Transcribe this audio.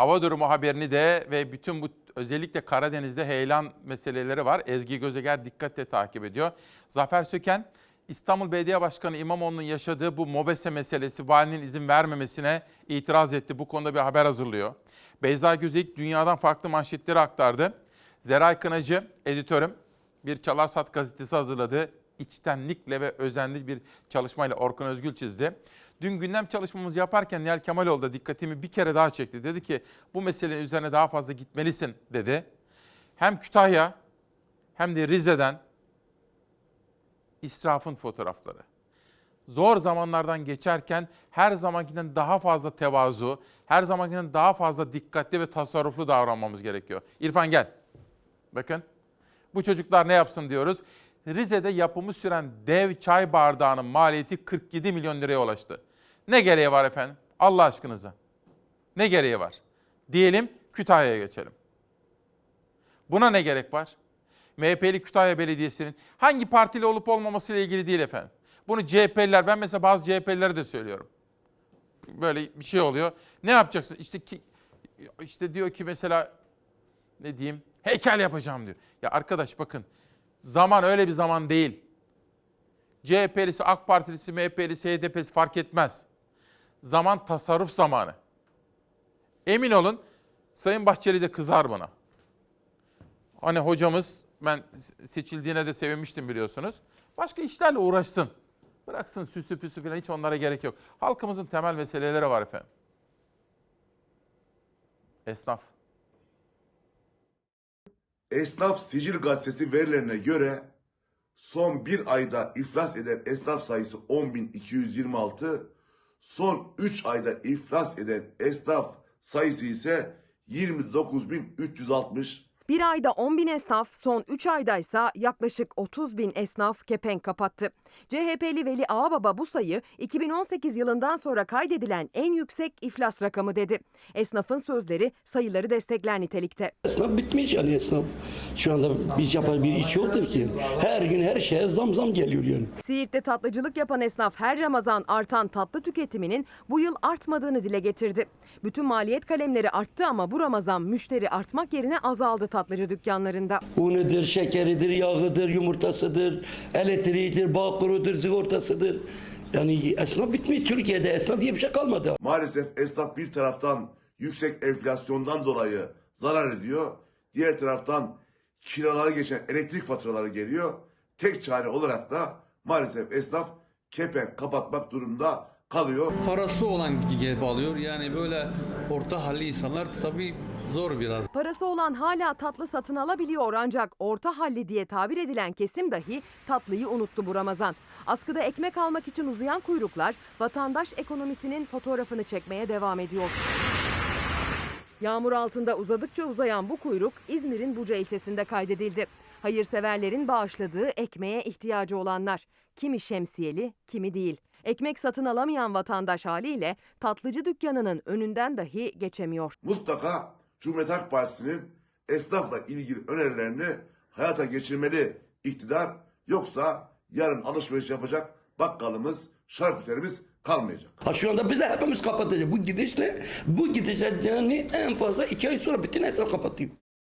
hava durumu haberini de ve bütün bu özellikle Karadeniz'de heyelan meseleleri var. Ezgi Gözeger dikkatle takip ediyor. Zafer Söken İstanbul Belediye Başkanı İmamoğlu'nun yaşadığı bu MOBESE meselesi valinin izin vermemesine itiraz etti. Bu konuda bir haber hazırlıyor. Beyza Güzik dünyadan farklı manşetleri aktardı. Zeray Kınacı, editörüm, bir Çalarsat gazetesi hazırladı. İçtenlikle ve özenli bir çalışmayla Orkun Özgül çizdi. Dün gündem çalışmamızı yaparken Nihal Kemaloğlu da dikkatimi bir kere daha çekti. Dedi ki bu meselenin üzerine daha fazla gitmelisin dedi. Hem Kütahya hem de Rize'den israfın fotoğrafları. Zor zamanlardan geçerken her zamankinden daha fazla tevazu, her zamankinden daha fazla dikkatli ve tasarruflu davranmamız gerekiyor. İrfan gel. Bakın bu çocuklar ne yapsın diyoruz. Rize'de yapımı süren dev çay bardağının maliyeti 47 milyon liraya ulaştı. Ne gereği var efendim? Allah aşkınıza. Ne gereği var? Diyelim Kütahya'ya geçelim. Buna ne gerek var? MHP'li Kütahya Belediyesi'nin hangi partili olup olmaması ile ilgili değil efendim. Bunu CHP'liler, ben mesela bazı CHP'lilere de söylüyorum. Böyle bir şey oluyor. Ne yapacaksın? İşte ki, işte diyor ki mesela ne diyeyim? Heykel yapacağım diyor. Ya arkadaş bakın zaman öyle bir zaman değil. CHP'lisi, AK Partilisi, MHP'lisi, HDP'lisi fark etmez. Zaman tasarruf zamanı. Emin olun Sayın Bahçeli de kızar buna. Hani hocamız ben seçildiğine de sevinmiştim biliyorsunuz. Başka işlerle uğraşsın. Bıraksın süsü püsü falan hiç onlara gerek yok. Halkımızın temel meseleleri var efendim. Esnaf. Esnaf Sicil Gazetesi verilerine göre son bir ayda iflas eden esnaf sayısı 10.226, son 3 ayda iflas eden esnaf sayısı ise 29.360. Bir ayda 10 bin esnaf, son 3 ayda ise yaklaşık 30 bin esnaf kepenk kapattı. CHP'li Veli Ağababa bu sayı 2018 yılından sonra kaydedilen en yüksek iflas rakamı dedi. Esnafın sözleri sayıları destekler nitelikte. Esnaf bitmiş yani esnaf. Şu anda biz yapar bir iş yoktur ki. Her gün her şeye zam zam geliyor yani. Siirt'te tatlıcılık yapan esnaf her Ramazan artan tatlı tüketiminin bu yıl artmadığını dile getirdi. Bütün maliyet kalemleri arttı ama bu Ramazan müşteri artmak yerine azaldı tatlıcı dükkanlarında. Unudur, şekeridir, yağıdır, yumurtasıdır, elektriğidir, bağkurudur, sigortasıdır. Yani esnaf bitmiş. Türkiye'de esnaf diye bir şey kalmadı. Maalesef esnaf bir taraftan yüksek enflasyondan dolayı zarar ediyor. Diğer taraftan kiralara geçen elektrik faturaları geliyor. Tek çare olarak da maalesef esnaf kepenk kapatmak durumunda kalıyor. parası olan gelip alıyor. Yani böyle orta halli insanlar tabii zor biraz. Parası olan hala tatlı satın alabiliyor ancak orta halli diye tabir edilen kesim dahi tatlıyı unuttu bu Ramazan. Askıda ekmek almak için uzayan kuyruklar vatandaş ekonomisinin fotoğrafını çekmeye devam ediyor. Yağmur altında uzadıkça uzayan bu kuyruk İzmir'in Buca ilçesinde kaydedildi. Hayırseverlerin bağışladığı ekmeğe ihtiyacı olanlar. Kimi şemsiyeli, kimi değil. Ekmek satın alamayan vatandaş haliyle tatlıcı dükkanının önünden dahi geçemiyor. Mutlaka Cumhuriyet Halk Partisi'nin esnafla ilgili önerilerini hayata geçirmeli iktidar. Yoksa yarın alışveriş yapacak bakkalımız, şarküterimiz kalmayacak. Ha şu anda biz de hepimiz kapatacağız. Bu gidişle, bu gidişle yani en fazla iki ay sonra bütün esnaf kapatıyor.